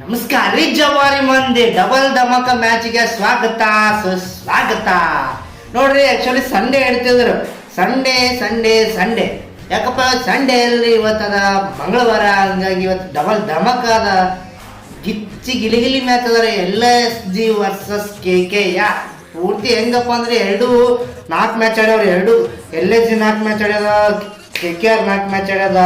ನಮಸ್ಕಾರ ರೀ ಜವಾರಿ ಮಂದಿ. ಡಬಲ್ ಧಮಕ ಮ್ಯಾಚ್ಗೆ ಸ್ವಾಗತ, ಸುಸ್ವಾಗತ. ನೋಡ್ರಿ ಆ್ಯಕ್ಚುಲಿ ಸಂಡೇ ಹೇಳ್ತಿದ್ರು. ಸಂಡೇ ಸಂಡೇ ಸಂಡೇ ಯಾಕಪ್ಪ ಸಂಡೇ ಅಲ್ಲಿ ಇವತ್ತದ ಮಂಗಳವಾರ, ಹಂಗಾಗಿ ಇವತ್ತು ಡಬಲ್ ಧಮಕ ಅದ. ಗಿಚ್ಚಿ ಗಿಲಿಗಿಲಿ ಮ್ಯಾಚ್ ಅದ ರೀ. L S G versus K K ಯಾ ಪೂರ್ತಿ ಹೆಂಗಪ್ಪ ಅಂದ್ರೆ ಎರಡು ನಾಲ್ಕು ಮ್ಯಾಚ್ ಆಡ್ಯಾವ್ರಿ. ಎರಡು ಎಲ್ ಎಸ್ ಜಿ ನಾಲ್ಕು ಮ್ಯಾಚ್ ಆಡ್ಯದ. ಕೆ ಕೆ ಆರ್ ನಾಲ್ಕು ಮ್ಯಾಚ್ ಆಡ್ಯದ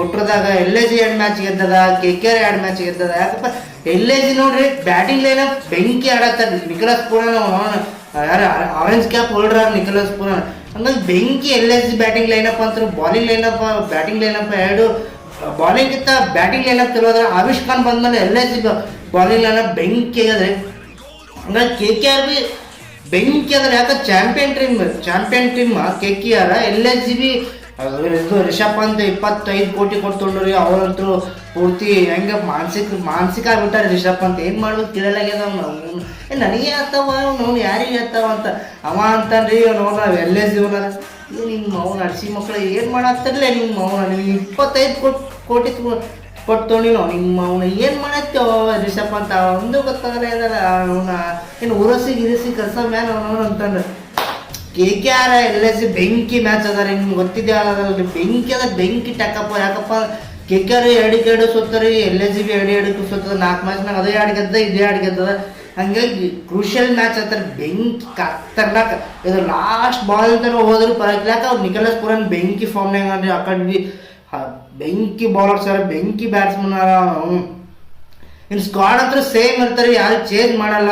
ಒಟ್ರದಾಗ ಎಲ್ ಎ ಜಿ ಎರಡು ಮ್ಯಾಚ್ ಗೆದ್ದದ ಕೆ ಕೆ ಆರ್ ಎರಡು ಮ್ಯಾಚ್ ಗೆದ್ದದ. ಯಾಕಪ್ಪ ಎಲ್ ಎ ಜಿ ನೋಡ್ರಿ ಬ್ಯಾಟಿಂಗ್ ಲೈನ್ ಬೆಂಕಿ ಆಡತ್ತಾರ ನಿಖಲಸ್ ಪೂರನ್ ಯಾರು orange cap holder Nicholas Pooran ಹಂಗಾಗಿ ಬೆಂಕಿ L S G batting lineup ಅಂತ ಬಾಲಿಂಗ್ ಲೈನಪ್ ಬ್ಯಾಟಿಂಗ್ ಲೈನಪ್ ಎರಡು ಬಾಲಿಂಗ್ ಇತ್ತ ಬ್ಯಾಟಿಂಗ್ ಲೈನಪ್ ತಿರುವಾದ್ರೆ ಆವಿಷ್ ಖಾನ್ ಬಂದ್ಮೇಲೆ L S G bowling lineup ಬೆಂಕಿ ಆಗದ್ರೆ ಹಂಗಾಗಿ ಕೆ ಕೆ ಆರ್ ಬಿ ಬೆಂಕಿ ಅಂದ್ರೆ ಯಾಕೆ champion team champion team K K R L S G B ಇದು ರಿಷಬ್ ಪಂತ್ ಇಪ್ಪತ್ತೈದು ಕೋಟಿ ಕೊಡ್ತೊಂಡ್ರಿ ಅವರಂತೂ ಪೂರ್ತಿ ಹೆಂಗೆ ಮಾನಸಿಕ ಮಾನಸಿಕ ಆಗ್ಬಿಟ್ಟಾರೆ ರಿಷಬ್ ಪಂತ್. ಏನು ಮಾಡೋದು ತಿಳಿಯಲಾಗ್ಯದ ಅವ್ನು. ಏ, ನನಗೆ ಆತವ ಅವ್ನು ಯಾರಿಗೆ ಆತವ ಅಂತ. ಅವ ಅಂತಾನ್ರಿ ನೋಡ ನಾವು ಎಲ್ಲೇ ಜೀವನ. ಓನರ್ ನಿಮ್ಮ ಅವನ ಅಡ್ಸಿ ಮಕ್ಕಳು ಏನು ಮಾಡತ್ತಿರಲೇ ನಿಮ್ಮ ಅವನ ನಿನಗೆ ಇಪ್ಪತ್ತೈದು ಕೋಟಿ ಕೋಟಿ ಕೊಟ್ಟು ನಾವು ನಿಮ್ಮ ಅವನ ಏನು ಮಾಡತ್ತೋ ರಿಷಬ್ ಅಂತ ಒಂದು ಗೊತ್ತಾಗಲ್ಲ ಅವನ, ಏನು ಉರಸಿ ಗಿರಿಸಿ ಕಸ ಮ್ಯಾನ್ ಅವನವನು ಅಂತಂದ್ರೆ K K R L S ಬೆಂಕಿ ಮ್ಯಾಚ್ ಅದ ರೀ ನಿಮ್ಗೆ ಗೊತ್ತಿದೆ ಅದ್ರಲ್ಲಿ ಬೆಂಕಿ ಅದ ಬೆಂಕಿ ಟಕ್ಕಪ್ಪ ಯಾಕಪ್ಪ? ಕೆ ಕೆ ಆರ್ ಎರಡು ಎರಡು ಸೋತ್ತರಿ ಎಲ್ ಎಸ್ ಬಿ ಎರಡು ಎರಡು ಸೋತದ, ನಾಲ್ಕು ಮ್ಯಾಚ್ನಾಗ ಅದೇ ಎರಡು ಗೆದ್ದ ಇದೇ ಎರಡು ಗೆದ್ದದ. ಹಂಗಾಗಿ ಕ್ರೂಷಿಯಲ್ ಮ್ಯಾಚ್ ಅಂತಾರೆ ಬೆಂಕಿ ಕತ್ತರ್ನಾಕ ಇದು ಲಾಸ್ಟ್ ಬಾಲ್ ಅಂತ ಹೋದ್ರು ಪರವಾಗಿಲ್ಲ. ಯಾಕೆ ಅವ್ರು ನಿಖಲಸ್ ಪುರನ್ ಬೆಂಕಿ ಫಾರ್ಮ್ನಾಗ ಆ ಕಡೆ ಬೆಂಕಿ ಬೌಲರ್ಸ್ ಬೆಂಕಿ ಬ್ಯಾಟ್ಸ್ಮನ್ ಇನ್ನು ಸ್ಕ್ವಾಡ್ ಹತ್ರ ಸೇಮ್ ಇರ್ತಾರೆ ಯಾರು ಚೇಂಜ್ ಮಾಡಲ್ಲ.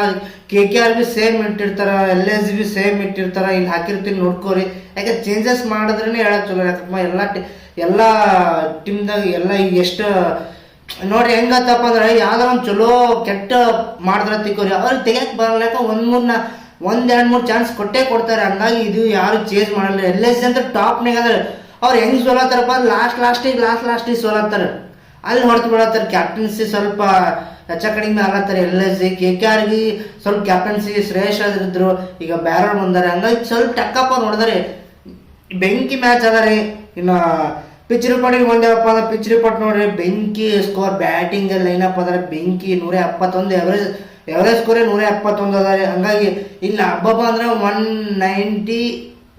K K R B same ಇಟ್ಟಿರ್ತಾರ ಎಲ್ ಎಸ್ ಬಿ ಸೇಮ್ ಇಟ್ಟಿರ್ತಾರ, ಇಲ್ಲಿ ಹಾಕಿರ್ತೀನಿ ನೋಡ್ಕೋರಿ. ಯಾಕೆ ಚೇಂಜಸ್ ಮಾಡಿದ್ರೇ ಹೇಳಕ್ ಚಲೋ ಯಾಕಪ್ಪ, ಎಲ್ಲ ಎಲ್ಲ ಟೀಮ್ದಾಗ ಎಲ್ಲ ಈಗ ಎಷ್ಟು, ನೋಡ್ರಿ ಹೆಂಗತ್ತಪ್ಪ ಅಂದ್ರೆ, ಯಾವ್ದಾರ ಒಂದು ಚಲೋ ಕೆಟ್ಟ ಮಾಡಿದ್ರ ತಿಕ್ಕೋರಿ. ಅವ್ರಿಗೆ ತೆಗಿಯಕ್ಕೆ ಯಾಕೆ ಒಂದು ಮೂರ್ನ, ಒಂದ್ ಎರಡು ಮೂರು ಚಾನ್ಸ್ ಕೊಟ್ಟೇ ಕೊಡ್ತಾರೆ. ಹಂಗಾಗಿ ಇದು ಯಾರು ಚೇಂಜ್ ಮಾಡಲ್ಲ. ಎಲ್ ಎಸ್ ಅಂದ್ರೆ ಟಾಪ್ನಾಗ ಅಂದ್ರೆ, ಅವ್ರು ಹೆಂಗ್ ಸೋಲತ್ತಾರಪ್ಪ? ಲಾಸ್ಟ್ ಲಾಸ್ಟಿಗೆ ಲಾಸ್ಟ್ ಲಾಸ್ಟಿಗೆ ಸೋಲತ್ತಾರ. ಅಲ್ಲಿ ಹೊಡೆದು ಬಿಡತ್ತಾರೆ. ಕ್ಯಾಪ್ಟನ್ಸಿ ಸ್ವಲ್ಪ ಹೆಚ್ಚ ಕಡಿಮೆ ಆಗತ್ತಾರೆ. L S C K K ಆರ್ಗಿ ಸ್ವಲ್ಪ ಕ್ಯಾಪ್ಟನ್ಸಿ ಶ್ರೇಯಸ್ ಇದ್ರು. ಈಗ ಬ್ಯಾರರ್ ಬಂದಾರೆ ಹಂಗಾಗಿ ಸ್ವಲ್ಪ ಟಕ್ಕಪ್ಪ ನೋಡಿದ್ರೆ ಬೆಂಕಿ ಮ್ಯಾಚ್ ಅದ ರೀ. ಇನ್ನು ಪಿಚ್ ರಿಪೋರ್ಟಿಗೆ ಬಂದೇವಪ್ಪ ಅಂದ್ರೆ ಪಿಚ್ ರಿಪೋರ್ಟ್ ನೋಡ್ರಿ. ಬೆಂಕಿ ಸ್ಕೋರ್ ಬ್ಯಾಟಿಂಗ್ ಲೈನಪ್ ಅದಾರೆ ಬೆಂಕಿ ನೂರ ಎಪ್ಪತ್ತೊಂದು ಎವರೇಜ್ ಎವರೇಜ್ ಸ್ಕೋರೇ ನೂರ ಎಪ್ಪತ್ತೊಂದು ಅದ ರೀ. ಹಂಗಾಗಿ ಇಲ್ಲಿ ಹಬ್ಬಪ್ಪ ಅಂದ್ರೆ ಒನ್ ನೈಂಟಿ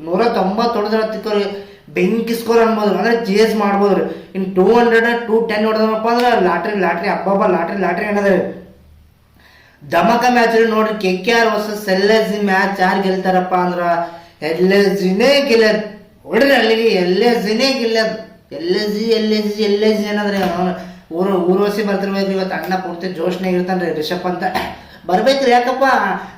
ನೂರ ತೊಂಬತ್ತು ಹೊಡೆದ್ರೆ ಹತ್ತಿಕ್ಕವ್ರಿ ಬೆಂಕಿ ಸ್ಕೋರ್ ಅನ್ಬೋದು ಅಂದ್ರೆ ಚೇಸ್ ಮಾಡ್ಬೋದು ರೀ ಇನ್ನು ಟೂ ಹಂಡ್ರೆಡ್ ಟೂ ಟೆನ್ ಹೊಡೆದಪ್ಪ ಅಂದ್ರೆ ಲಾಟ್ರಿ ಲಾಟ್ರಿ ಹಬ್ಬಬ್ಬ ಲಾಟ್ರಿ ಲಾಟ್ರಿ ಏನದ ರೀ ಧಮಕ ಮ್ಯಾಚ್ ನೋಡ್ರಿ K K R versus L S G match ಯಾರು ಗೆಲ್ತಾರಪ್ಪ ಅಂದ್ರೆ ಎಲ್ ಎಸ್ ಜಿನೇ ಗೆಲ್ಲದ್. ಹೊಡ್ರಿ ಅಲ್ಲಿಗೆ ಎಲ್ ಎಸ್ ಜಿನೇ ಗೆಲ್ಲದ್. L S G, L S G, L S G ಏನಂದ್ರೆ ಊರು ಊರ್ವಸಿ ಬರ್ತಿರ್ಬೇಕು ಇವತ್ತು ಅಣ್ಣ ಪೂರ್ತಿ ಜೋಶ್ನಾಗ ಇರ್ತಾನ್ರಿ, ರಿಷಬ್ ಅಂತ. ಬರ್ಬೇಕ್ರಿ ಯಾಕಪ್ಪ?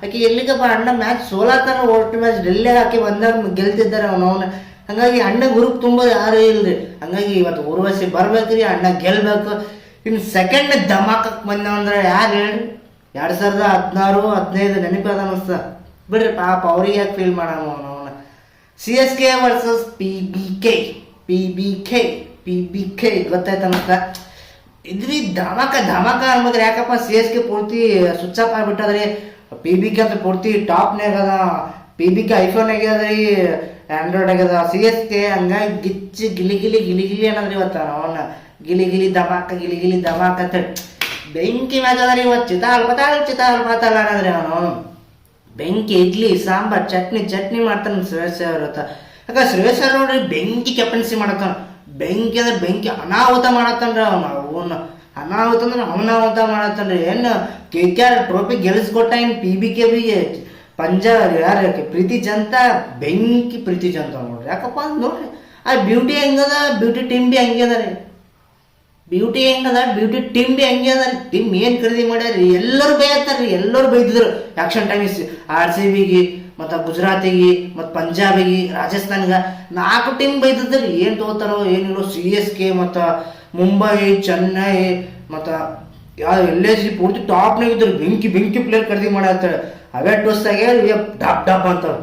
ಆಕೆ ಎಲ್ಲಿಗಪ್ಪ ಅಣ್ಣ ಮ್ಯಾಚ್ ಸೋಲಾತಾನ ಒಟ್ಟು ಮ್ಯಾಚ್ ಡೆಲ್ಲಿ ಹಾಕಿ ಬಂದಾಗ ಗೆಲ್ತಿದ್ದಾರೆ ಅವನು. ಹಂಗಾಗಿ ಅಣ್ಣ ಗುರುಕ್ ತುಂಬ ಯಾರು ಇಲ್ರಿ. ಹಂಗಾಗಿ ಇವತ್ತು ಊರ್ವಶಿ ಬರ್ಬೇಕ್ರಿ, ಅಣ್ಣ ಗೆಲ್ಬೇಕು. ಇನ್ನು ಸೆಕೆಂಡ್ ಧಮಾಕಕ್ಕೆ ಬಂದ ಅಂದ್ರೆ ಯಾರು ಹೇಳಿ? ಎರಡ್ ಸಾವಿರದ ಹದಿನಾರು, ಹದಿನೈದು ನೆನಪದ ಅನಿಸ್ತ ಬಿಡ್ರಿ ಪಾಪ ಅವ್ರಿಗೆ ಯಾಕೆ ಫೀಲ್ ಮಾಡೋಣ ಅವನ C S K versus P B K P B K P B K ಗೊತ್ತಾಯ್ತು ಅನಿಸ್ತ ಇದ್ರಿ ಧಮಾಕ ಧಮಾಕ ಅನ್ಬೇಕ್ರಿ ಯಾಕಪ್ಪ ಸಿ ಎಸ್ ಕೆ ಪೂರ್ತಿ ಸ್ವಿಚ್ ಆಗ್ಬಿಟ್ಟದ್ರಿ? ಪಿ ಬಿ ಕೆ ಅಂತ ಪೂರ್ತಿ ಟಾಪ್ನಾಗ ಪಿ ಬಿ ಕೆ ಐಫೋನ್ ಆಗ್ಯದ್ರಿ. ಆಂಡ್ರಾಯ್ಡ್ ಆಗ್ಯದ ಸಿ ಎಸ್ ಕೆ ಹಂಗಾಗಿ ಗಿಚ್ಚಿ ಗಿಲಿ ಗಿಲಿ ಗಿಲಿ ಗಿಲಿ ಅನ್ನದ್ರಿ ಇವತ್ತ ಅವನ ಗಿಲಿ ಗಿಲಿ ಧಮಾಕ, ಗಿಲಿ ಗಿಲಿ ಧಮಾಕ ಅಂತ ಹೇಳಿ. ಬೆಂಕಿ ಮ್ಯಾಚ್ ಅದ ರೀ ಇವತ್ತು ಚಿತಾ ಅಲ್ಪತಾ ಚಿತ ಅಲ್ಬತಾಳ ಅನ್ನೋದ್ರಿ ಅವನು ಬೆಂಕಿ, ಇಡ್ಲಿ, ಸಾಂಬಾರ್, ಚಟ್ನಿ ಚಟ್ನಿ ಮಾಡ್ತಾನೆ ಶ್ರೇಯಸ್ ಅವ್ರತ್ತ ಯಾಕೆ ಶ್ರೇಯಸ್ ಅವ್ರು ನೋಡ್ರಿ ಬೆಂಕಿ ಕೆಪನ್ಸಿ ಮಾಡತ್ತಾನ. ಬೆಂಕಿ ಅಂದ್ರೆ ಬೆಂಕಿ ಅನಾಹುತ ಮಾಡತ್ತಾನ್ರಿ ಅವನು ಅವನ. ಅನಾಹುತ ಅಂದ್ರೆ ಅವನಾಹುತ ಮಾಡತ್ತಾನ್ರಿ. ಏನು ಕೆ ಕೆ ಆರ್ ಟ್ರೋಫಿ ಗೆಲ್ಲಿಸ್ಕೊಟ್ಟ ಏನು ಪಿ ಬಿ ಕೆ ಬಿ ಪಂಜಾಬ್ ಯಾರು ಪ್ರೀತಿ ಜಂತ, ಬೆಂಕಿ ಪ್ರೀತಿ ಜಂತ ನೋಡ್ರಿ. ಯಾಕಪ್ಪ ಅಂದ್ರೆ ನೋಡ್ರಿ? ಆ ಬ್ಯೂಟಿ ಹೆಂಗದ? ಬ್ಯೂಟಿ ಟೀಮ್ ಬಿ ಹಂಗೆ ಅದ ರೀ. ಬ್ಯೂಟಿ ಹೆಂಗದ? ಬ್ಯೂಟಿ ಟೀಮ್ ಬಿ ಹಂಗೆ ಅದ ರೀ. ಟೀಮ್ ಏನ್ ಖರೀದಿ ಮಾಡ್ಯಾರಿ? ಎಲ್ಲರೂ ಬೈಯತ್ತಾರ್ರಿ. ಎಲ್ಲರೂ ಬೈದಿದ್ರು. Auction time is R C ಬಿಗೆ ಮತ್ತು ಗುಜರಾತಿಗೆ, ಮತ್ತು ಪಂಜಾಬಿಗೆ, ರಾಜಸ್ಥಾನ್ಗೆ ನಾಲ್ಕು ಟೀಮ್ ಬೈದಿದ್ರಿ ಏನು ತಗೋತಾರೋ ಏನಿಲ್ಲೋ ಸಿ ಎಸ್ ಕೆ ಮತ್ತು ಮುಂಬೈ, ಚೆನ್ನೈ, ಮತ್ತು ಯಾವ ಎಲ್ ಎಸ್ ಜಿ ಪೂರ್ತಿ ಟಾಪ್ನಾಗ ಇದ್ರು. ಬೆಂಕಿ ಬೆಂಕಿ ಪ್ಲೇಯರ್ ಖರೀದಿ ಮಾಡತ್ತಾರೆ ಅವೇ ಟೋಸ್ತಾಗೆ ಡಾಪ್ ಡಾಪ್ ಅಂತಾವೆ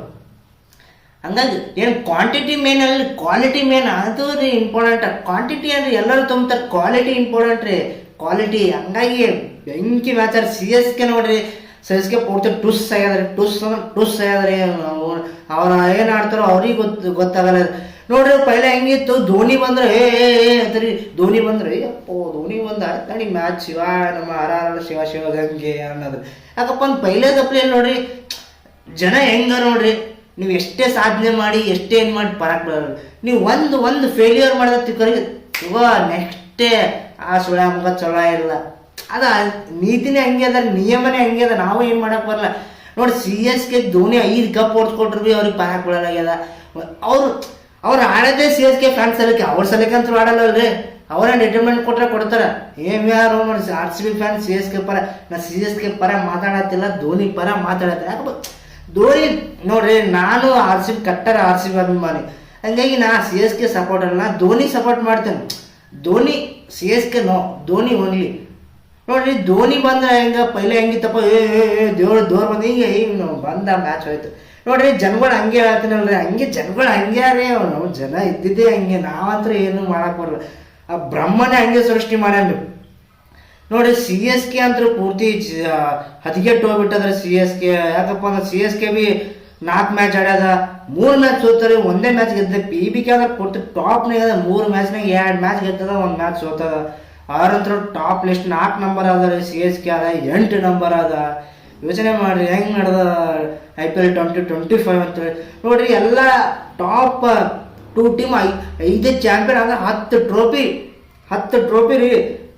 ಹಂಗಾಗಿ ಏನು ಕ್ವಾಂಟಿಟಿ ಮೇನ್ ಅಲ್ಲಿ ಕ್ವಾಲಿಟಿ ಮೇನ್ ಅದು ರೀ ಇಂಪಾರ್ಟೆಂಟ್ ಕ್ವಾಂಟಿಟಿ ಅಂದ್ರೆ ಎಲ್ಲರೂ ತುಂಬ್ತಾರೆ ಕ್ವಾಲಿಟಿ ಇಂಪಾರ್ಟೆಂಟ್ ರೀ. ಕ್ವಾಲಿಟಿ ಹಂಗಾಗಿ ಬೆಂಕಿ ಮ್ಯಾಚ್ ಸಿ ಎಸ್ ಕೆ ನೋಡ್ರಿ. ಸಿ ಎಸ್ ಕೆ ಪೂರ್ತಿ ಟುಸ್ ಆಗ್ಯದ್ರಿ ಟುಸ್ ಅಂದ್ರೆ ಟುಸ್ ಆಗ್ಯದ್ರಿ. ಅವ್ರು ಏನು ಆಡ್ತಾರೋ ಅವ್ರಿಗೆ ಗೊತ್ತು, ಗೊತ್ತಾಗಲ್ಲ ನೋಡ್ರಿ ಪೈಲೆ ಹೆಂಗಿತ್ತು? ಧೋನಿ ಬಂದ್ರೆ, ಏ ಅಂತಾರಿ. ಧೋನಿ ಬಂದ್ರೆ ಅಪ್ಪೋ ಧೋನಿ ಬಂದ ನಡಿ, ಮ್ಯಾಚ್ ಶಿವ, ನಮ್ಮ ಆರ ಆರ ಶಿವ ಶಿವ ಗಂಗೆ, ಅನ್ನೋದು. ಯಾಕಪ್ಪ ಒಂದು ಪೈಲೆ ತಪ್ಪಲೆ ನೋಡ್ರಿ? ಜನ ಹೆಂಗ ನೋಡ್ರಿ? ನೀವು ಎಷ್ಟೇ ಸಾಧನೆ ಮಾಡಿ, ಎಷ್ಟೇ ಏನು ಮಾಡಿ ಪರಕ್ ನೀವು ಒಂದು ಒಂದು ಫೇಲ್ಯೂರ್ ಮಾಡಿದ ತಿಕ್ಕರಿಗೆ ಇವ ನೆಕ್ಸ್ಟೇ ಆ ಸುಳ ಮುಖ ಚಲೋ ಇಲ್ಲ. ಅದ ನೀತಿನೇ ಹಂಗೆ ಅದ, ನಿಯಮನೇ ಹಂಗೆ ಅದ, ನಾವು ಏನು ಮಾಡಕ್ ಬರಲ್ಲ. ನೋಡಿ ಸಿ ಎಸ್ ಕೆ ಧೋನಿ ಐದು ಕಪ್ ಓಡಿಸ್ಕೊಟ್ರು ಬಿ ಅವ್ರಿಗೆ ಪರಕ್ ಬೀಳಲಾಗ್ಯದ. ಅವ್ರು ಅವ್ರು ಆಡೋದೇ ಸಿ ಎಸ್ ಕೆ ಫ್ಯಾನ್ಸ್ ಸಲಕ್ಕೆ ಅವ್ರ ಸಲಕ್ಕೆ ಅಂತೂ ಆಡಲ್ಲಲ್ರಿ ಅವರೇ ಡಿಟರ್ಮೆಂಟ್ ಕೊಡ್ತಾರೆ. ಏ ವಿ ಯಾರು R C B fan C S K ಪರ, ನಾ ಸಿ ಎಸ್ ಕೆ ಪರ ಮಾತಾಡತ್ತಿಲ್ಲ, ಧೋನಿ ಪರ ಮಾತಾಡತ್ತೆ. ಯಾಕೆ ಧೋನಿ, ನೋಡ್ರಿ, ನಾನು ಆರ್ ಸಿ ಬಿ ಕಟ್ಟರ ಆರ್ ಸಿ ಬಿ ಅಭಿಮಾನಿ. ಹಂಗಾಗಿ ನಾ ಸಿ ಎಸ್ ಕೆ ಸಪೋರ್ಟ್ ಅಲ್ಲ, ನಾ ಧೋನಿ ಸಪೋರ್ಟ್ ಮಾಡ್ತೇನೆ. Dhoni C S K no, Dhoni only ನೋಡ್ರಿ, ಧೋನಿ ಬಂದ್ರೆ ಹೆಂಗ? ಪೈಲೆ ಹೆಂಗಿತ್ತಪ್ಪ? ಏ ದೇವ್ರ ದೋರ್ ಬಂದ ಹಿಂಗೆ ಹಿಂಗೆ ಬಂದ ಮ್ಯಾಚ್ ಹೋಯ್ತು. ನೋಡ್ರಿ, ಜನಗಳು ಹಂಗೆ ಹೇಳ್ತೀನಲ್ರಿ. ಹಂಗೆ ಜನಗಳು ಹಂಗೆ ರೀ ನಾವು ಜನ ಇದ್ದಿದ್ದೇ ಹಂಗೆ. ನಾವಂತ್ರ ಏನು ಮಾಡಕ್ ಬರಲ್ಲ. ಆ ಬ್ರಹ್ಮನೇ ಹಂಗೆ ಸೃಷ್ಟಿ ಮಾಡ್ಯಾನ್ರಿ. ನೋಡಿ ಸಿ ಎಸ್ ಕೆ ಅಂತೂ ಪೂರ್ತಿ ಹದಿಗೆಟ್ಟು ಹೋಗ್ಬಿಟ್ಟದ್ರೆ ಸಿ ಎಸ್ ಕೆ ಯಾಕಪ್ಪ ಅಂದ್ರೆ ಸಿ ಎಸ್ ಕೆ ಬಿ ನಾಲ್ಕು ಮ್ಯಾಚ್ ಆಡ್ಯದ. ಮೂರು ಮ್ಯಾಚ್ ಸೋತಾರೆ. ಒಂದೇ ಮ್ಯಾಚ್ ಗೆದ್ದೆ ಪಿ ಬಿ ಕೆ ಅಂದ್ರೆ ಪೂರ್ತಿ ಟಾಪ್ನಾಗ ಮೂರು ಮ್ಯಾಚ್ನಾಗ ಎರಡು ಮ್ಯಾಚ್ ಗೆದ್ದದ, ಒಂದು ಮ್ಯಾಚ್ ಸೋತದ. ಅವ್ರಂತ್ರ ಟಾಪ್ ಲಿಸ್ಟ್ ನಾಲ್ಕು ನಂಬರ್ ಆದ ಸಿ ಎಸ್ ಕೆ ಅದ, ಎಂಟು ನಂಬರ್ ಅದ. ಯೋಚನೆ ಮಾಡ್ರಿ, ಹೆಂಗೆ ನಡೆದ I P L twenty twenty five ಅಂತ ನೋಡಿರಿ, ಎಲ್ಲ ಟಾಪ್ ಟೂ ಟೀಮ್ ಐ, ಐದೇ ಚಾಂಪಿಯನ್ ಅಂದ್ರೆ ಹತ್ತು ಟ್ರೋಫಿ ಹತ್ತು ಟ್ರೋಫಿ ರೀ.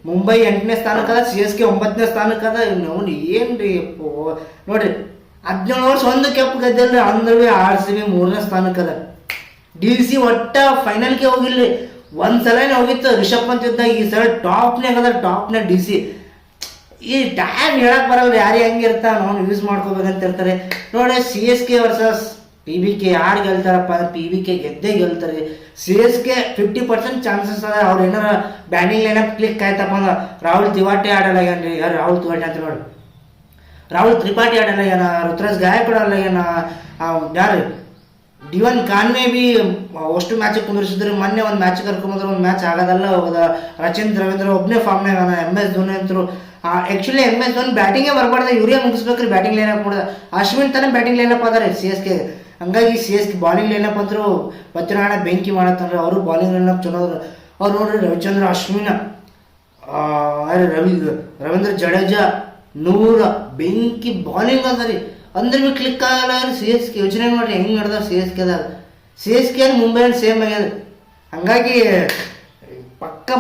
ಮುಂಬೈ ಎಂಟನೇ ಸ್ಥಾನಕ್ಕದ ಸಿ ಎಸ್ ಕೆ ಒಂಬತ್ತನೇ ಸ್ಥಾನಕ್ಕದ ಅವ್ನು ಏನು ರೀ ನೋಡ್ರಿ, ಹದಿನೇಳು ವರ್ಷ ಒಂದು ಕೆಪ್ ಗೆದ್ದಲ್ರಿ, ಅಂದ್ರೆ ಆರ್ ಸಿ ಬಿ ಮೂರನೇ ಸ್ಥಾನಕ್ಕದ ಡಿ ಸಿ ಒಟ್ಟ ಫೈನಲ್ಗೆ ಹೋಗಿಲ್ಲ ಒಂದ್ ಸಲನೇ ಹೋಗಿತ್ತು? ರಿಷಬ್ ಪಂತ್ ಇದ್ದಾಗ ಈ ಸಲ ಟಾಪ್ನಾಗ ಅದ ಟಾಪ್ನಾಗ ಡಿ ಸಿ ಈ ಟೈಮ್ ಹೇಳಕ್ ಬರಲ್ಲ, ಯಾರು ಹೆಂಗಿರ್ತಾನ ಅವ್ನು ಯೂಸ್ ಮಾಡ್ಕೋಬೇಕಂತ ಇರ್ತಾರೆ. ನೋಡಿ C S K versus P B K ಯಾರು ಗೆಲ್ತಾರಪ್ಪ? ಅಂದ್ರೆ ಪಿ ಬಿ ಕೆ ಗೆದ್ದೇ ಗೆಲ್ತಾರೆ. C S K fifty percent chances ಅದ. ಅವ್ರು ಏನಾರ ಬ್ಯಾಟಿಂಗ್ ಲೈನಪ್ ಕ್ಲಿಕ್ ಆಯ್ತಪ್ಪ ಅಂದ್ರೆ ರಾಹುಲ್ ತಿವಾಟಿ ಆಡಲ್ಲ ಏನ್ರಿ ಯಾರು ರಾಹುಲ್ ತಿವಾಟಿ ಅಂತ ನೋಡಿ. ರಾಹುಲ್ ತ್ರಿಪಾಠಿ ಆಡಲ್ಲ ಏನ? ರುದ್ರಾಜ್ ಗಾಯಕವಾಡ್ ಆಡಲ್ಲ ಏನ ಯಾರು? ಡಿವನ್ ಕಾನ್ವೆ ಬಿ, ಅಷ್ಟು ಮ್ಯಾಚ್ ಕುಂದಿರಿಸಿದ್ರು ಮೊನ್ನೆ ಒಂದು ಮ್ಯಾಚ್ ಕರ್ಕೊಂಬಂದ್ರೆ, ಒಂದು ಮ್ಯಾಚ್ ಆಗೋದಲ್ಲ ಹೋದ ರಚಿನ್ ರವೀಂದ್ರ ಒಬ್ಬನೇ ಫಾರ್ಮ್ನಾಗ ಎಂ ಎಸ್ ಧೋನಿ ಅಂತರು. ಆ್ಯಕ್ಚುಲಿ ಎಂ ಎಸ್ ಧೋನಿ ಬ್ಯಾಟಿಂಗೇ ಬರಬಾರ್ದು. ಇವರೇ ಮುಗಿಸ್ಬೇಕ್ರಿ ಬ್ಯಾಟಿಂಗ್ ಲೈನಪ್ ಕೂಡ ಅಶ್ವಿನ್ ತಾನೇ ಬ್ಯಾಟಿಂಗ್ ಲೈನಪ್ ಅದಾರೆ ಸಿ ಎಸ್ ಕೆ ಹಂಗಾಗಿ C S K bowling lineup ಅಂದ್ರೆ ವಜ್ರಾಣ ಬೆಂಕಿ ಮಾಡತ್ತಂದ್ರೆ ಅವರು ಬಾಲಿಂಗ್ ಲೈನಪ್ ಚಲೋ ಅವ್ರು ನೋಡ್ರಿ ರವಿಚಂದ್ರ, ಅಶ್ವಿನ ರವಿ, ರವೀಂದ್ರ ಜಡೇಜಾ ನೂರ ಬೆಂಕಿ ಬಾಲಿಂಗ್ ಅದ ರೀ ಅಂದ್ರೆ ಬಿ ಕ್ಲಿಕ್ ಆಗಲ್ಲ ಸಿ ಎಸ್ ಕೆ ಯೋಚನೆ ಮಾಡ್ರಿ, ಹೆಂಗ್ ನಡೆದ C S ಕೆದಾಗ C S K Mumbai same ಆಗ್ಯದ ಹಂಗಾಗಿ, ಪಕ್ಕ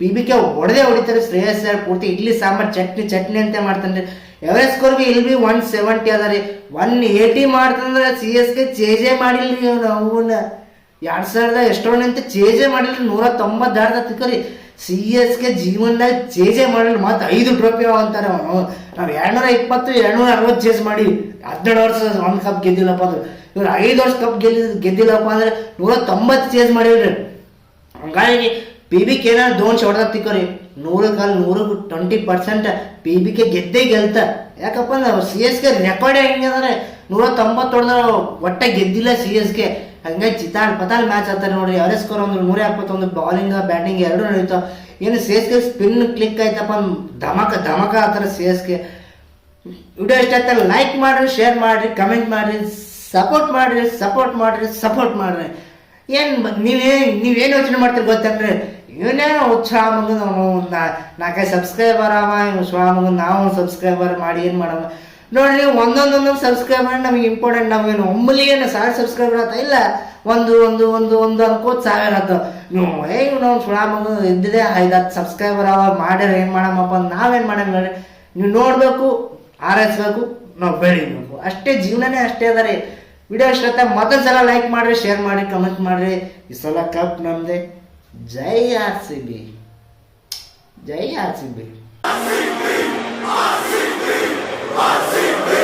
ಬಿ ಬಿ ಕೆ ಹೊಡೆದೇ ಹೊಡಿತಾರೆ, ಶ್ರೇಯಸ್ ಸರ್ ಪೂರ್ತಿ ಇಡ್ಲಿ, ಸಾಂಬಾರ್, ಚಟ್ನಿ ಚಟ್ನಿ ಅಂತ ಮಾಡ್ತಾನೆ ರೀ ಎವರೇಜ್ ಸ್ಕೋರ್ ಬಿ ಇಲ್ಲಿ ಬಿ ಒನ್ ಸೆವೆಂಟಿ ಅದ ರೀ. ಒನ್ ಏಯ್ಟಿ ಮಾಡ್ತಂದ್ರೆ ಸಿ ಎಸ್ ಕೆ ಚೇಜೇ ಮಾಡಿಲ್ರಿ ಅವ್ರು ಅವನ್ನ ಎರಡು ಸಾವಿರದ ಎಷ್ಟೊಂದಂತ ಚೇಜೇ ಮಾಡಿಲ್ಲ ನೂರ ತೊಂಬತ್ತು ತಿಕ್ಕರಿ ಸಿ ಎಸ್ ಕೆ ಜೀವನದಾಗ ಚೇಜೆ ಮಾಡಿಲ್ಲ ಮತ್ತೆ ಐದು ಟ್ರೋಫಿ ಅಂತಾರೆ ಅವನು. ನಾವು ಎರಡ್ನೂರ ಇಪ್ಪತ್ತು, ಎರಡ್ನೂರ ಅರವತ್ತು ಚೇಸ್ ಮಾಡಿ ಹದಿನೇಳು ವರ್ಷ ಒಂದು ಕಪ್ ಗೆದ್ದಿಲ್ಲಪ್ಪ ಅಂದ್ರೆ. ಇವ್ರು ಐದು ವರ್ಷ ಕಪ್ ಗೆದ್ದಿ ಗೆದ್ದಿಲ್ಲಪ್ಪ ಅಂದ್ರೆ ನೂರ ತೊಂಬತ್ತು ಚೇಸ್ ಮಾಡಿವ್ರಿ. ಹಂಗಾಗಿ ಪಿ ಬಿ ಕೆ ಏನಾದ್ರು ದೋನ್ ಹೊಡೆದಾಗ ತಿಕ್ಕೋರಿ. ನೂರು ಕಾಲ್ ನೂರು twenty percent P B K ಗೆದ್ದೇ ಗೆಲ್ತ. ಯಾಕಪ್ಪ ಅಂದ್ರೆ ಸಿ ಎಸ್ ಕೆ ರೆಕಾರ್ಡ್ ಹೆಂಗಂದ್ರೆ ನೂರ ತೊಂಬತ್ತು ಹೊಡೆದ ಒಟ್ಟ ಗೆದ್ದಿಲ್ಲ ಸಿ ಎಸ್ ಕೆ ಹಂಗಾಗಿ ಪತಾಲ್ ಮ್ಯಾಚ್ ಆಗ್ತಾರೆ ನೋಡ್ರಿ. ಅವರೇ ಸ್ಕೋರ್ ಒಂದು ನೂರ ಎಪ್ಪತ್ತೊಂದು ಬಾಲಿಂಗ್ ಬ್ಯಾಟಿಂಗ್ ಎರಡು ನಡೀತಾವ ಏನು ಸೇಸ್ಗೆ ಸ್ಪಿನ್ ಕ್ಲಿಕ್ ಆಯ್ತಪ್ಪ ಧಮಕ ಧಮಕ ಆತರ ಸೇಸ್ ಎಸ್ ಕೆ ವಿಡಿಯೋ ಇಷ್ಟ ಆಯ್ತಲ್ಲ ಲೈಕ್ ಮಾಡ್ರಿ ಶೇರ್ ಮಾಡ್ರಿ ಕಮೆಂಟ್ ಮಾಡ್ರಿ ಸಪೋರ್ಟ್ ಮಾಡ್ರಿ ಸಪೋರ್ಟ್ ಮಾಡ್ರಿ ಸಪೋರ್ಟ್ ಮಾಡ್ರಿ. ಏನು ನೀವೇ ನೀವೇನು ಯೋಚನೆ ಮಾಡ್ತೀರಿ ಗೊತ್ತಂದ್ರೆ ಇವನೇನೋ ಉತ್ಸಾಹ ಮಗನ ನಾಲ್ಕೈದು ಸಬ್ಸ್ಕ್ರೈಬರ್ ಅವ ಉತ್ಸಾಹ ಮಗನ್ ನಾವು ಸಬ್ಸ್ಕ್ರೈಬರ್ ಮಾಡಿ, ಏನು ಮಾಡವ ನೋಡ್ರಿ ನೀವು ಒಂದೊಂದೊಂದೊಂದು ಸಬ್ಸ್ಕ್ರೈಬ್ ಮಾಡಿ ನಮಗೆ ಇಂಪಾರ್ಟೆಂಟ್ ಒಮ್ಮಲಿ ಏನು ಸಾವಿರ ಸಬ್ಸ್ಕ್ರೈಬರ್ ಆತ ಇಲ್ಲ. ಒಂದು ಒಂದು ಒಂದು ಒಂದು ಅನ್ಕೋತ್ ಸಾವಿರ ಆತ ನೀವು ಏ ನಾವು ಸುಳ ಇದ್ದಿದೆ. ಐದು ಹತ್ತು ಸಬ್ಸ್ಕ್ರೈಬರ್ ಅವ. ಮಾಡ್ಯಾರ ಏನು ಮಾಡಮ್ಮಪ್ಪ ಅಂತ ನಾವೇನು ಮಾಡಂಗ ನೀವು ನೋಡಬೇಕು, ಆರೈಸ್ಬೇಕು, ನಾವು ಬೆಳಿಬೇಕು ಅಷ್ಟೇ ಜೀವನನೇ ಅಷ್ಟೇ ಅದ ರೀ. ವಿಡಿಯೋ ಇಷ್ಟ ಮತ್ತೊಂದ್ಸಲ ಮತ್ತೊಂದು ಸಲ ಲೈಕ್ ಮಾಡಿರಿ ಶೇರ್ ಮಾಡಿ ಕಮೆಂಟ್ ಮಾಡಿರಿ. ಈ ಸಲ ಕಪ್ ನಮ್ದೆ. ಜೈ ಆರ್ ಸಿ ಬಿ. ಜೈ ಆರ್ ಸಿ ಬಿ. Assim